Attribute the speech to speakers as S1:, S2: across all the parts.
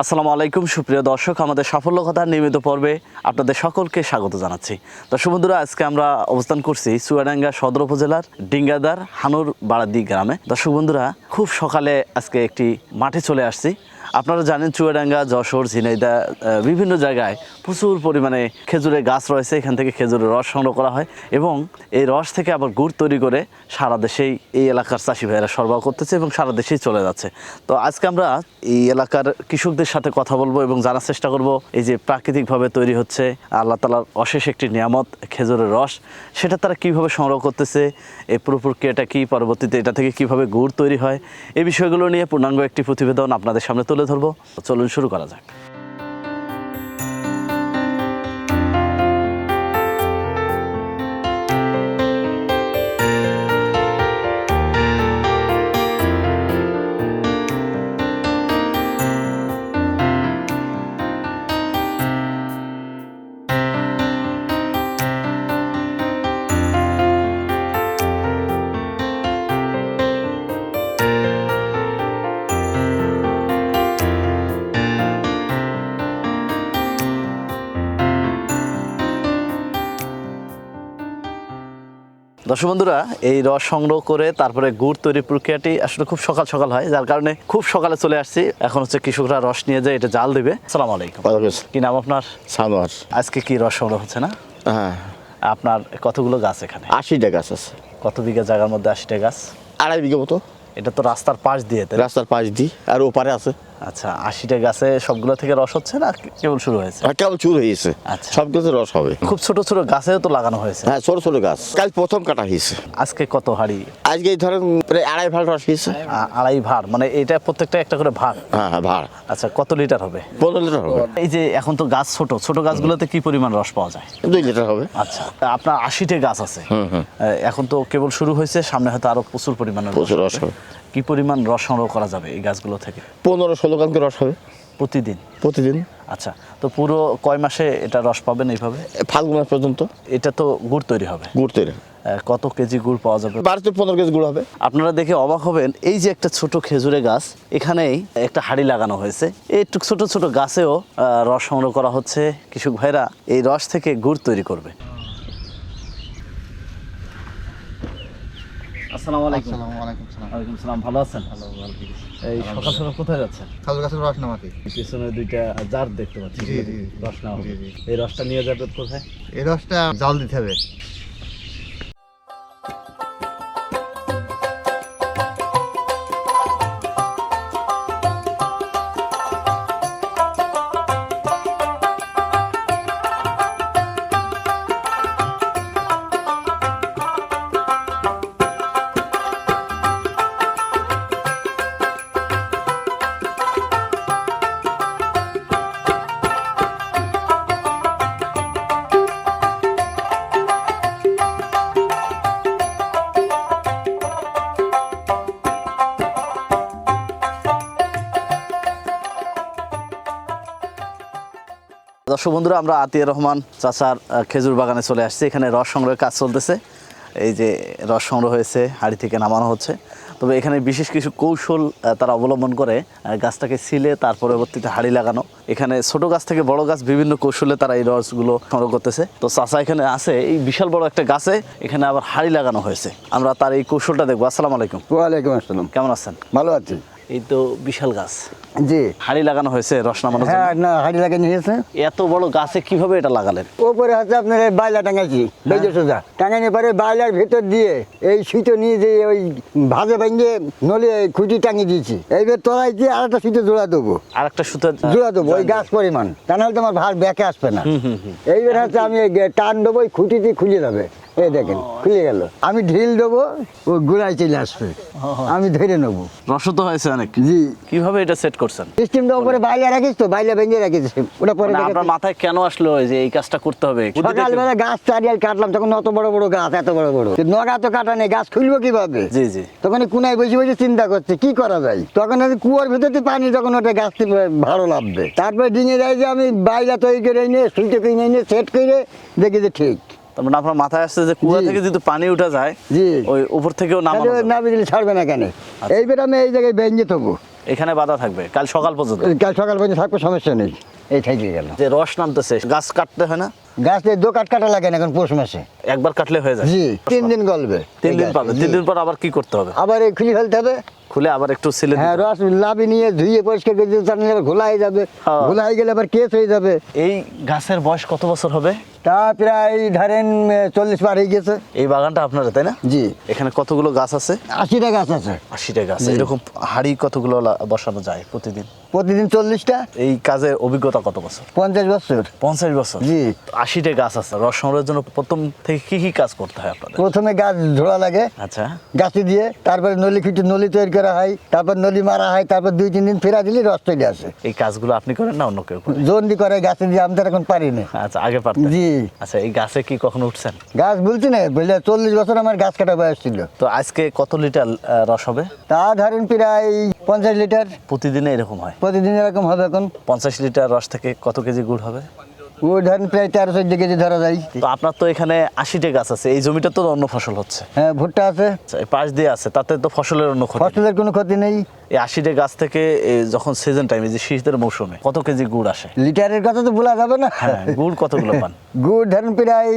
S1: আসসালামু আলাইকুম, সুপ্রিয় দর্শক। আমাদের সাফল্য কথা নিয়মিত পর্বে আপনাদের সকলকে স্বাগত জানাচ্ছি। দর্শক বন্ধুরা, আজকে আমরা অবস্থান করছি সুয়াডাঙ্গা সদর উপজেলার ডিঙ্গাদার হানুর বাড়াদি গ্রামে। দর্শক বন্ধুরা, খুব সকালে আজকে একটি মাঠে চলে আসছি। আপনারা জানেন চুয়াডাঙ্গা, যশোর, ঝিনাইদা বিভিন্ন জায়গায় প্রচুর পরিমাণে খেজুরের গাছ রয়েছে। এখান থেকে খেজুরের রস সংগ্রহ করা হয় এবং এই রস থেকে আবার গুড় তৈরি করে সারা দেশেই এই এলাকার চাষি ভাইয়েরা সরবরাহ করতেছে এবং সারা দেশেই চলে যাচ্ছে। তো আজকে আমরা এই এলাকার কৃষকদের সাথে কথা বলব এবং জানার চেষ্টা করব, এই যে প্রাকৃতিকভাবে তৈরি হচ্ছে আল্লাহ তালার অশেষ একটি নিয়ামত, খেজুরের রস। সেটা তারা কীভাবে সংগ্রহ করতেছে এই পুরো প্রক্রিয়াটা কী, পরবর্তীতে এটা থেকে কীভাবে গুড় তৈরি হয় এই বিষয়গুলো নিয়ে পূর্ণাঙ্গ একটি প্রতিবেদন আপনাদের সামনে তুলে ধরবো। চলুন শুরু করা যাক। দর্শক বন্ধুরা এই রস সংগ্রহ করে তারপরে গুড় তৈরির প্রক্রিয়াটি আসলে খুব সকাল সকাল হয় যার কারণে খুব সকালে চলে আসছি। এখন হচ্ছে কৃষকরা রস নিয়ে যায় এটা জাল দিবে। সালাম আলাইকুম। কি নাম আপনার?
S2: সানোয়ার।
S1: আজকে কি রস সংগ্রহ হচ্ছে না?
S2: হ্যাঁ।
S1: আপনার কতগুলো গাছ এখানে?
S2: আশিটা গাছ আছে।
S1: কত বিঘা জায়গার মধ্যে আশিটা গাছ?
S2: আড়াই বিঘা মতো।
S1: এটা তো রাস্তার পাশ দিয়ে
S2: রাস্তার পাশ দি আর ওপারে আছে।
S1: আচ্ছা আশিটা গাছে সবগুলো থেকে রস হচ্ছে না? কেবল শুরু হয়েছে?
S2: আর কেবল চুর হয়েছে?
S1: আচ্ছা।
S2: সব গাছে রস হবে।
S1: খুব ছোট ছোট গাছেও তো লাগানো হয়েছে।
S2: হ্যাঁ ছোট ছোট গাছ। কাল প্রথম কাটা হয়েছে।
S1: আজকে কত হাড়ি?
S2: আজকে ধরেন প্রায় আড়াই ভাড় রস হয়েছে।
S1: আড়াই ভাড় মানে এটা প্রত্যেকটা একটা করে ভাড়
S2: হ্যাঁ হ্যাঁ ভাড়।
S1: আচ্ছা কত লিটার হবে?
S2: পনেরো লিটার হবে।
S1: এই যে এখন তো গাছ ছোট ছোট গাছগুলোতে কি পরিমাণ রস পাওয়া যায়?
S2: দুই লিটার হবে।
S1: আচ্ছা আপনার আশিটে গাছ আছে। এখন তো কেবল শুরু হয়েছে সামনে হয়তো আরও প্রচুর পরিমাণে
S2: প্রচুর রস
S1: হবে।
S2: হবে।
S1: কি পরিমাণ রস সংগ্রহ করা যাবে এই গাছগুলো থেকে?
S2: পনেরো ষোলো কানকে রস হবে।
S1: প্রতিদিন?
S2: প্রতিদিন।
S1: আচ্ছা তো পুরো কয় মাসে এটা রস পাবেন এইভাবে?
S2: ফাল্গুন মাস পর্যন্ত।
S1: এটা তো গুড় তৈরি হবে।
S2: গুড় তৈরি।
S1: কত কেজি গুড় পাওয়া যাবে?
S2: বারোতে পনেরো কেজি গুড় হবে।
S1: আপনারা দেখে অবাক হবেন এই যে একটা ছোট খেজুরে গাছ এখানেই একটা হাড়ি লাগানো হয়েছে। এই ছোট ছোট গাছেও রস সংগ্রহ করা হচ্ছে। কৃষক ভাইরা এই রস থেকে গুড় তৈরি করবে। আসসালামু আলাইকুম।
S3: আসসালামু আলাইকুম সালাম।
S1: ওয়ালাইকুম সালাম ভালো আছেন? এই সকাল সকাল কোথায় যাচ্ছেন?
S3: খাজুর গাছের রস নামাতে।
S1: পিছনে দুইটা জার দেখতে পাচ্ছি।
S3: জি, জি।
S1: রস
S3: জি।
S1: এই রসটা নিয়ে যাবে কোথায়?
S3: এই রসটা জাল দিতে হবে।
S1: দর্শক বন্ধুরা আমরা আতিয়া রহমান চাচার খেজুর বাগানে চলে আসছি। এখানে রস সংগ্রহের কাজ চলতেছে। এই যে রস সংগ্রহ হয়েছে হাড়ি থেকে নামানো হচ্ছে। তবে এখানে বিশেষ কিছু কৌশল তারা অবলম্বন করে গাছটাকে ছিলে তার পরবর্তীতে হাড়ি লাগানো। এখানে ছোট গাছ থেকে বড় গাছ বিভিন্ন কৌশলে তারা এই রসগুলো সংগ্রহ করতেছে। তো চাচা এখানে আছে এই বিশাল বড় একটা গাছে এখানে আবার হাড়ি লাগানো হয়েছে। আমরা তার এই কৌশলটা দেখব। আসসালামু আলাইকুম।
S4: ওয়ালাইকুম আসসালাম।
S1: কেমন আছেন?
S4: ভালো আছি।
S1: এই তো বিশাল গাছ।
S4: জি।
S1: হাড়ি লাগানো হয়েছে রস নামানোর জন্য।
S4: হ্যাঁ না হাড়ি লাগে নিয়েছে
S1: এত বড় গাছে কীভাবে এটা লাগালেন?
S4: ওপরে হচ্ছে আপনার এই বাইলা টাঙাইছি বেজে সোজা। টাঙানোর পরে বাইলার ভেতর দিয়ে এই সুতো নিয়ে যে ওই ভাজে ভেঙে নলে খুঁটি টাঙিয়ে দিয়েছি। এইবার তলায় দিয়ে আর একটা সুতো জোড়া দেবো।
S1: আর একটা সুতো
S4: জোড়া দেবো ওই গাছ পরিমাণ। তা নাহলে তোমার ভার ব্যাকে আসবে না। এইবার হচ্ছে আমি টান দেবো ওই খুঁটি দিয়ে খুলে যাবে। এই দেখেন খুলে গেল। আমি ঢিল দেবো ও গোড়ায় চলে আসবে। আমি ধরে নেব।
S1: রস তো হয়েছে অনেক।
S4: জি।
S1: কীভাবে এটা সেট করছেন?
S4: সিস্টেমটা উপরে বাইলে রাখিস তো বাইলে ভেঙে রাখিস। ওটা পরে
S1: মানে আপনার মাথায় কেন আসলো যে এই কাজটা করতে হবে?
S4: সকালবেলা গাছ চারিয়াল কাটলাম তখন অত বড় বড় গাছ এত বড় বড়। নগা তো কাটা নেই গাছ খুলবো কীভাবে?
S1: জি জি।
S4: তখন কুনায় বসে বসে চিন্তা করছে কি করা যায়? তখন আমি কুয়ার ভিতরে পানি তখন ওটা গাছটি ভালো লাগবে তারপরে ডিঙে যায় যে আমি বাইলা তৈরি করে এনে সুইটে কিনে এনে সেট করে দেখি যে ঠিক।
S1: তার মানে আপনার মাথায় আসছে যে কুয়া থেকে যদি পানি উঠে যায়
S4: জি।
S1: ওই উপর থেকেও নামানো
S4: না বুঝলে ছাড়বে না কেন? এইবার আমি এই জায়গায় বেঞ্জে থবো।
S1: এখানে বাধা থাকবে কাল সকাল পর্যন্ত।
S4: কাল সকাল পর্যন্ত থাকবে সমস্যা নেই। এই থেকে গেল।
S1: যে রস নামতেছে গাছ কাটতে হয় না?
S4: গাছে দো কাট কাটা লাগে না এখন পৌষ মাসে।
S1: একবার কাটলে হয়ে যায়।
S4: জি তিন দিন গলবে
S1: তিন দিন পাবে তিন দিন পর আবার কি করতে হবে?
S4: আবার এই খুলে ফেলতে হবে।
S1: খুলে আবার একটু সিলে
S4: হ্যাঁ রস লাভি নিয়ে ধুয়ে পরিষ্কার করে দিতে আবার ঘোলা হয়ে যাবে।
S1: হ্যাঁ।
S4: ঘোলা হয়ে গেলে আবার কেস হয়ে যাবে।
S1: এই গাছের বয়স কত বছর হবে?
S4: তা প্রায় ধরেন চল্লিশ পার হয়ে গেছে।
S1: এই বাগানটা আপনার তাই না?
S4: জি।
S1: এখানে কতগুলো গাছ আছে?
S4: আশিটা গাছ আছে।
S1: আশিটা গাছ। এরকম হাড়ি কতগুলো বসানো যায় প্রতিদিন?
S4: প্রতিদিন চল্লিশটা।
S1: এই কাজের অভিজ্ঞতা কত বছর?
S4: পঞ্চাশ বছর।
S1: পঞ্চাশ বছর?
S4: জি।
S1: আশিটা গাছ আছে। রস সংগ্রহের জন্য প্রথম থেকে কি কি কাজ করতে হয় আপনাদের?
S4: প্রথমে গাছ ঝোড়া লাগে।
S1: আচ্ছা।
S4: গাছে দিয়ে তারপরে নলি খুঁটি নলি তৈরি করা হয় তারপর নলি মারা হয় তারপর দুই তিন দিন ফেরা দিলে রস চলে আসে।
S1: এই কাজগুলো আপনি করেন না অন্য কেউ
S4: জন্ডি করে গাছে দিয়ে আমি তো এখন পারি না।
S1: আচ্ছা আগে পারতেন।
S4: জি।
S1: আচ্ছা এই গাছে কি কখনো উঠছেন?
S4: গাছ বলছি না বললে চল্লিশ বছর আমার গাছ কাটা বয়স ছিল।
S1: তো আজকে কত লিটার রস হবে?
S4: তা ধরেন প্রায় পঞ্চাশ লিটার।
S1: প্রতিদিনে এরকম হয়?
S4: প্রতিদিন এরকম হবে এখন।
S1: পঞ্চাশ লিটার রস থেকে কত কেজি গুড় হবে?
S4: ওই ধরেন প্রায় তেরো চোদ্দ কেজি ধরা যায়।
S1: তো আপনার তো এখানে আশিটা গাছ আছে এই জমিটা তো অন্য ফসল হচ্ছে।
S4: হ্যাঁ ভুট্টা আছে।
S1: আচ্ছা, পাশ দিয়ে আছে তাতে তো ফসলের অন্য ক্ষতি।
S4: ফসলের কোনো ক্ষতি নেই।
S1: এই আশিটা গাছ থেকে যখন সিজন টাইমে যে শীতের মৌসুমে কত কেজি গুড় আসে?
S4: লিটারের কথা তো বলা যাবে না।
S1: হ্যাঁ গুড় কতগুলো পান?
S4: গুড় ধরেন প্রায়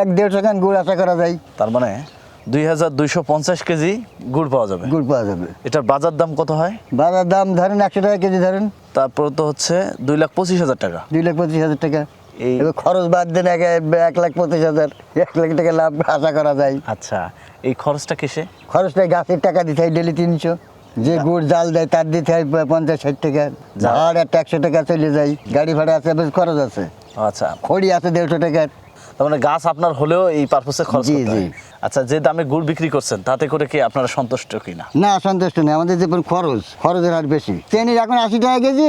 S4: এক দেড়শো খান গুড় আশা করা যায়।
S1: তার মানে দুই হাজার দুইশো পঞ্চাশ কেজি গুড় পাওয়া যাবে।
S4: গুড় পাওয়া যাবে।
S1: এটার বাজার দাম কত হয়?
S4: বাজার দাম ধরেন একশো টাকা কেজি ধরেন।
S1: তারপর তো হচ্ছে দুই লাখ পঁচিশ হাজার টাকা।
S4: দুই লাখ পঁচিশ হাজার টাকা।
S1: এই-
S4: খরচ বাদ দেন এক এক লাখ পঁচিশ হাজার। এক লাখ টাকা লাভ আশা করা যায়।
S1: আচ্ছা এই খরচটা কিসে?
S4: খরচটা গাছের টাকা দিতে হয় ডেলি তিনশো। যে গুড় জাল দেয় তার দিতে হয় পঞ্চাশ ষাট টাকা। ঝাড় একটা একশো টাকা চলে যায়। গাড়ি ভাড়া আছে বেশ খরচ আছে।
S1: আচ্ছা।
S4: খড়ি আছে দেড়শো টাকার।
S1: তার মানে গাছ আপনার হলেও এই পারপোসে খরচ
S4: জি, জি।
S1: আচ্ছা যে দামে গুড় বিক্রি করছেন তাতে করে কি আপনারা সন্তুষ্ট কিনা?
S4: না সন্তুষ্ট নেই। আমাদের যে খরচ খরচের হার বেশি। চেনির এখন আশি টাকা কেজি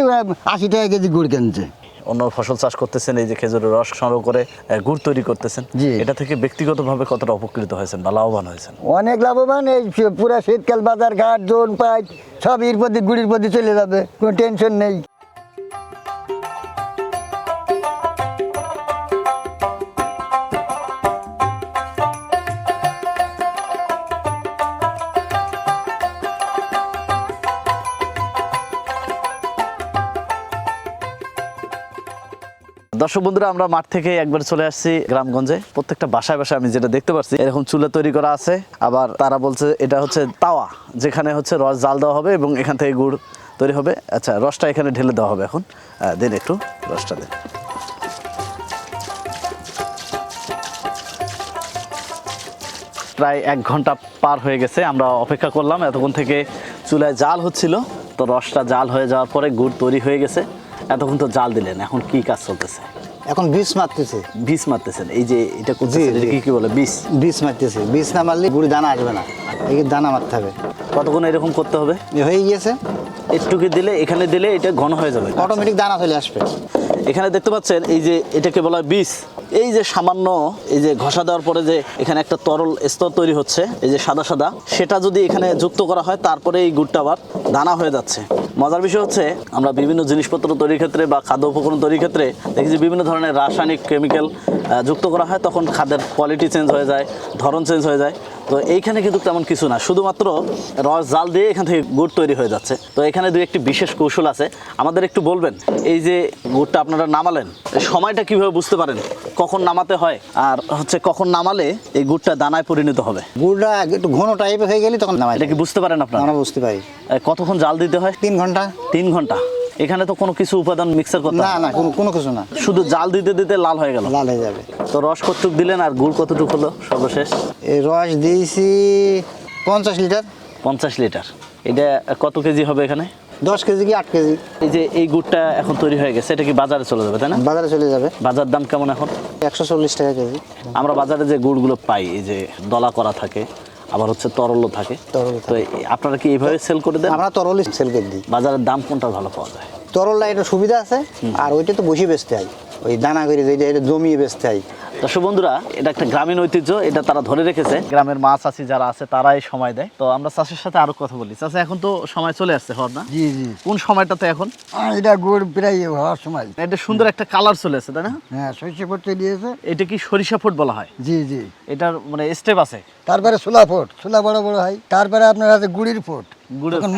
S4: আশি টাকা কেজি গুড় কিনছে।
S1: অন্য ফসল চাষ করতেছেন এই যে খেজুরের রস সংগ্রহ করে গুড় তৈরি করতেছেন
S4: জি।
S1: এটা থেকে ব্যক্তিগতভাবে কতটা উপকৃত হয়েছেন বা লাভবান হয়েছেন?
S4: অনেক লাভবান এই পুরা শীতকাল বাজার ঘাট জোন পাইট সব এর প্রতি গুড়ির প্রতি চলে যাবে কোনো টেনশন নেই।
S1: দর্শক বন্ধুরা, আমরা মাঠ থেকে একবার চলে আসছি গ্রামগঞ্জে। প্রত্যেকটা বাসায় বাসায় আমি যেটা দেখতে পাচ্ছি এরকম চুলা তৈরি করা আছে। আবার তারা বলছে এটা হচ্ছে তাওয়া, যেখানে হচ্ছে রস জাল দেওয়া হবে এবং এখান থেকে গুড় তৈরি হবে। আচ্ছা রসটা এখানে ঢেলে দেওয়া হবে এখন। দিন একটু রসটা দিন। প্রায় এক ঘণ্টা পার হয়ে গেছে, আমরা অপেক্ষা করলাম। এতক্ষণ থেকে চুলায় জাল হচ্ছিল, তো রসটা জাল হয়ে যাওয়ার পরে গুড় তৈরি হয়ে গেছে। এতক্ষণ তো জাল দিলেন এখন কি কাজ চলতেছে?
S5: এখন বিষ মারতেছে।
S1: বীজ মারতেছেন এই যে এটা করতেছেন এটা কি কি বলে বীজ
S5: বিষ মারতেছে বিষ না মারলে গুড়ি দানা আসবে না এই দানা মারতে হবে।
S1: কতক্ষণ এরকম করতে হবে?
S5: হয়ে গিয়েছে।
S1: একটুকি দিলে এখানে দিলে এটা ঘন হয়ে যাবে।
S5: অটোমেটিক দানা চলে আসবে।
S1: এখানে দেখতে পাচ্ছেন এই যে এটাকে বলা হয় বীজ এই যে সামান্য এই যে ঘষা দেওয়ার পরে যে এখানে একটা তরল স্তর তৈরি হচ্ছে এই যে সাদা সাদা সেটা যদি এখানে যুক্ত করা হয় তারপরে এই গুড়টা আবার দানা হয়ে যাচ্ছে। মজার বিষয় হচ্ছে, আমরা বিভিন্ন জিনিসপত্র তৈরির ক্ষেত্রে বা খাদ্য উপকরণ তৈরির ক্ষেত্রে দেখি যে বিভিন্ন ধরনের রাসায়নিক কেমিক্যাল যুক্ত করা হয়, তখন খাদ্যের কোয়ালিটি চেঞ্জ হয়ে যায়, ধরন চেঞ্জ হয়ে যায়। তো এইখানে কিন্তু তেমন কিছু না। শুধুমাত্র রস জাল দিয়ে এখান থেকে গুড় তৈরি হয়ে যাচ্ছে। তো এখানে দুই একটি বিশেষ কৌশল আছে। আমাদের একটু বলবেন এই যে গুড়টা আপনারা নামালেন সময়টা কীভাবে বুঝতে পারেন কখন নামাতে হয় আর হচ্ছে কখন নামালে এই গুড়টা দানায় পরিণত হবে?
S5: গুড়টা একটু ঘন টাইপ হয়ে গেলে তখন নামাই
S1: এটা কি বুঝতে পারেন আপনারা?
S5: আমরা বুঝতে পারি।
S1: কতক্ষণ জাল দিতে হয়?
S5: তিন ঘণ্টা।
S1: তিন ঘণ্টা। এখানে তো কোনো কিছু উপাদান মিক্সার করতে
S5: না না? কোনো কোনো কিছু না।
S1: শুধু জাল দিতে দিতে লাল হয়ে গেল।
S5: লাল হয়ে যাবে।
S1: তো রস কতটুক দিলেন আর গুড় কতটুক হলো সর্বশেষ?
S5: এই রস দিয়েছি পঞ্চাশ লিটার।
S1: পঞ্চাশ লিটার। এটা কত কেজি হবে এখানে?
S5: দশ কেজি কি আট কেজি?
S1: এই যে এই গুড়টা এখন তৈরি হয়ে গেছে এটা কি বাজারে চলে যাবে তাই না?
S5: বাজারে চলে যাবে।
S1: বাজার দাম কেমন এখন?
S5: একশো চল্লিশ টাকা কেজি।
S1: আমরা বাজারে যে গুড়গুলো পাই এই যে দলা করা থাকে আবার হচ্ছে তরলও থাকে।
S5: তরল
S1: তো আপনারা কি এইভাবে সেল করে দেন?
S5: আমরা তরল সেল করে দিই।
S1: বাজারের দাম কোনটা ভালো পাওয়া যায়?
S5: তরলটা এটা সুবিধা আছে আর ওইটা তো বসে বেচতে হয়। ওই দানা করে যেটা এটা জমিয়ে বেচতে হয়।
S1: দর্শক বন্ধুরা এটা একটা গ্রামীণ ঐতিহ্য এটা তারা ধরে রেখেছে। গ্রামের মা চাষি যারা আছে তারাই সময় দেয়। তো আমরা চাষের সাথে আরও কথা বলি। চাষা এখন তো সময় চলে আসছে হর না?
S4: জি জি।
S1: কোন সময়টাতে এখন?
S4: এটা গুড় প্রায় হওয়ার সময়।
S1: এটা সুন্দর একটা কালার চলে আসছে তাই না?
S4: হ্যাঁ শস্য করতে দিয়েছে।
S1: এটা কি সরিষা ফুট বলা হয়?
S4: জি জি।
S1: এটার মানে স্টেপ আছে।
S4: তারপরে ছোলা ফোট। ছোলা বড় বড় হয়। তারপরে আপনার আছে গুড়ির ফোট।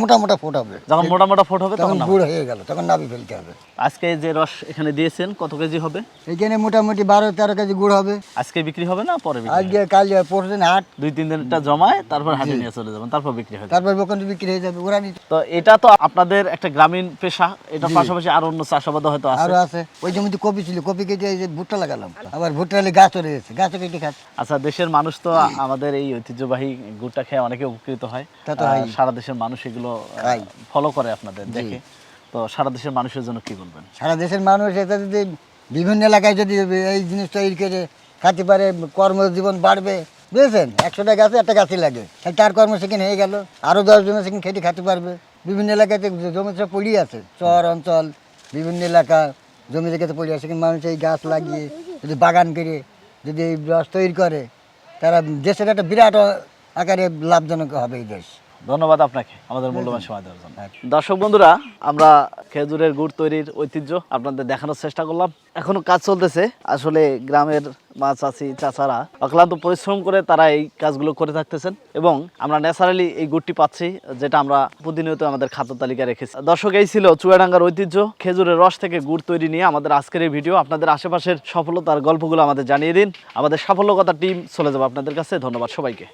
S4: মোটা মোটা ফোট হবে।
S1: যখন মোটা মোটা ফোট হবে
S4: তখন
S1: তখন
S4: গুড় হয়ে গেল তখন নাবি ফেলতে হবে।
S1: আজকে যে রস এখানে দিয়েছেন কত কেজি হবে?
S4: এইখানে মোটামুটি বারো তেরো কেজি গুড় হবে।
S1: আজকে বিক্রি হবে না? পরে
S4: আজকে কাল পরশু দিন হাট।
S1: দুই তিন দিনটা জমায় তারপর হাটে নিয়ে চলে যাবেন তারপর বিক্রি হবে
S4: তারপর ওখানে বিক্রি হয়ে যাবে ওরা
S1: তো এটা তো আপনাদের একটা গ্রামীণ পেশা এটা পাশাপাশি আরও অন্য চাষাবাদ হয়তো আছে।
S4: আরও আছে। ওই জমিতে কপি ছিল কপি কেটে এই যে ভুট্টা লাগালাম। আবার ভুট্টা হলে গাছ চলে গেছে গাছও কেটে খাচ্ছে
S1: আচ্ছা দেশের মানুষ তো আমাদের এই ঐতিহ্যবাহী গুড়টা খেয়ে অনেকে উপকৃত হয়। সারা দেশের মানুষ এগুলো ফলো করে আপনাদের দেখে। তো সারা দেশের মানুষের জন্য কি বলবেন?
S4: সারা দেশের মানুষ এটা যদি বিভিন্ন এলাকায় যদি এই জিনিস তৈরি করে খাতে পারে, কর্মজীবন বাড়বে, বুঝেছেন? একশোটা গাছে একটা গাছই লাগে। তার কর্ম সেখানে হয়ে গেল। আরও দশজন সেখানে খেটে খাতে পারবে। বিভিন্ন এলাকাতে জমি সব পড়িয়ে আছে। শহর অঞ্চল, বিভিন্ন এলাকা জমি জায়গাতে পড়ে আছে। কিন্তু মানুষ এই গাছ লাগিয়ে যদি বাগান করে, যদি এই রস তৈরি করে, তারা দেশের একটা বিরাট আকারে লাভজনক হবে এই দেশ।
S1: ধন্যবাদ আপনাকে আমাদের মূল্যবান সময় দেওয়ার জন্য। দর্শক বন্ধুরা আমরা খেজুরের গুড় তৈরির ঐতিহ্য আপনাদের দেখানোর চেষ্টা করলাম। এখনও কাজ চলতেছে আসলে গ্রামের মা চাচি চাচারা অক্লান্ত পরিশ্রম করে তারা এই কাজগুলো করে থাকতেছেন এবং আমরা ন্যাচারালি এই গুড়টি পাচ্ছি যেটা আমরা প্রতিনিয়ত আমাদের খাদ্য তালিকায় রেখেছি। দর্শক এই ছিল চুয়াডাঙ্গার ঐতিহ্য খেজুরের রস থেকে গুড় তৈরি নিয়ে আমাদের আজকের এই ভিডিও। আপনাদের আশেপাশের সফলতার গল্পগুলো আমাদের জানিয়ে দিন। আমাদের সাফল্য কথা টিম চলে যাব আপনাদের কাছে। ধন্যবাদ সবাইকে।